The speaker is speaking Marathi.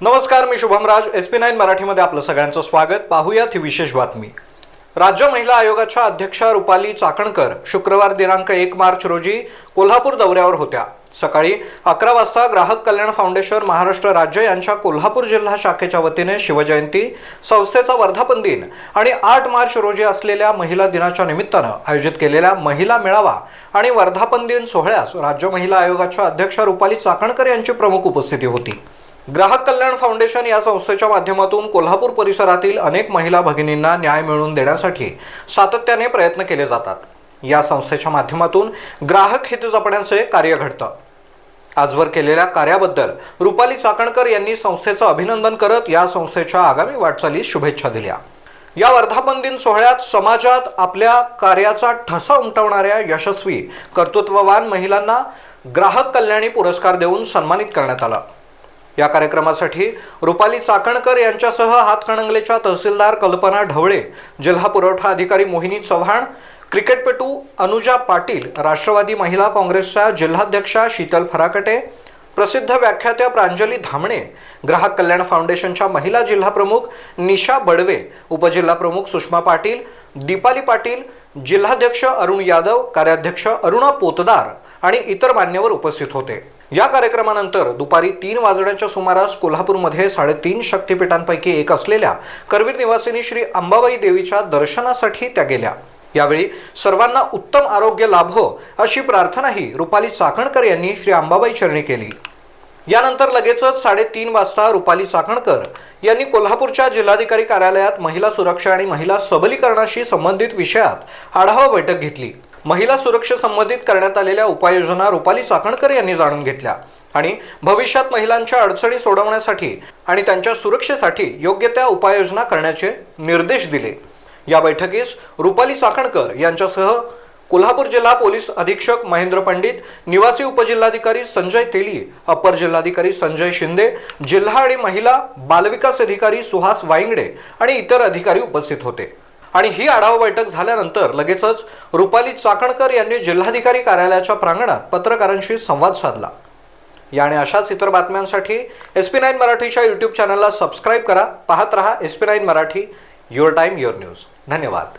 नमस्कार मी Shubham Raj. S P nine मराठीमध्ये आपलं सगळ्यांचं स्वागत. पाहूयात ही विशेष बातमी. राज्य महिला आयोगाच्या अध्यक्षा रुपाली चाकणकर शुक्रवार दिनांक एक मार्च रोजी कोल्हापूर दौऱ्यावर होत्या. सकाळी अकरा वाजता ग्राहक कल्याण फाउंडेशन महाराष्ट्र राज्य यांच्या कोल्हापूर जिल्हा शाखेच्या वतीने शिवजयंती संस्थेचा वर्धापन दिन आणि आठ मार्च रोजी असलेल्या महिला दिनाच्या निमित्तानं आयोजित केलेल्या महिला मेळावा आणि वर्धापन दिन सोहळ्यास राज्य महिला आयोगाच्या अध्यक्षा रुपाली चाकणकर यांची प्रमुख उपस्थिती होती. ग्राहक कल्याण फाउंडेशन या संस्थेच्या माध्यमातून कोल्हापूर परिसरातील अनेक महिला भगिनींना न्याय मिळवून देण्यासाठी सातत्याने प्रयत्न केले जातात. या संस्थेच्या माध्यमातून ग्राहक हित जपण्याचे कार्य घडतं. आजवर केलेल्या कार्याबद्दल रुपाली चाकणकर यांनी संस्थेचं अभिनंदन करत या संस्थेच्या आगामी वाटचालीस शुभेच्छा दिल्या. या वर्धापन दिन सोहळ्यात समाजात आपल्या कार्याचा ठसा उमटवणाऱ्या यशस्वी कर्तृत्ववान महिलांना ग्राहक कल्याणी पुरस्कार देऊन सन्मानित करण्यात आला. या कार्यक्रमासाठी रुपाली चाकणकर यांच्यासह हातकणंगलेच्या तहसीलदार कल्पना ढवळे जिल्हा पुरवठा अधिकारी मोहिनी चव्हाण क्रिकेटपटू अनुजा पाटील राष्ट्रवादी महिला काँग्रेसच्या जिल्हाध्यक्षा शीतल फराकटे प्रसिद्ध व्याख्यात्या प्रांजली धामणे ग्राहक कल्याण फाउंडेशनच्या महिला जिल्हाप्रमुख निशा बडवे उपजिल्हाप्रमुख सुषमा पाटील दीपाली पाटील जिल्हाध्यक्ष अरुण यादव कार्याध्यक्ष अरुणा पोतदार आणि इतर मान्यवर उपस्थित होते. या कार्यक्रमानंतर दुपारी तीन वाजण्याच्या सुमारास कोल्हापूरमध्ये साडेतीन शक्तिपीठांपैकी एक असलेल्या करवीर निवासिनी श्री अंबाबाई देवीच्या दर्शनासाठी त्या गेल्या. यावेळी सर्वांना उत्तम आरोग्य लाभो अशी प्रार्थनाही रुपाली चाकणकर यांनी श्री अंबाबाई चरणी केली. यानंतर लगेचच साडेतीन वाजता रुपाली चाकणकर यांनी कोल्हापूरच्या जिल्हाधिकारी कार्यालयात महिला सुरक्षा आणि महिला सबलीकरणाशी संबंधित विषयात आढावा बैठक घेतली. महिला सुरक्षेसंबंधित करण्यात आलेल्या उपाययोजना रुपाली चाकणकर यांनी जाणून घेतल्या आणि भविष्यात महिलांच्या अडचणी सोडवण्यासाठी आणि त्यांच्या सुरक्षेसाठी योग्य त्या उपाययोजना करण्याचे निर्देश दिले. या बैठकीस रुपाली चाकणकर यांच्यासह कोल्हापूर जिल्हा पोलीस अधीक्षक महेंद्र पंडित निवासी उपजिल्हाधिकारी संजय तेली अपर जिल्हाधिकारी संजय शिंदे जिल्हा आणि महिला बालविकास अधिकारी सुहास वाईंगडे आणि इतर अधिकारी उपस्थित होते. आणि ही आढावा बैठक झाल्यानंतर लगेचच रुपाली चाकणकर यांनी जिल्हाधिकारी कार्यालयाच्या प्रांगणात पत्रकारांशी संवाद साधला. या आणि अशाच इतर बातम्यांसाठी एस पी नाईन मराठीच्या यूट्यूब चॅनलला सबस्क्राईब करा पाहत रहा S P nine Marathi your time your news. धन्यवाद.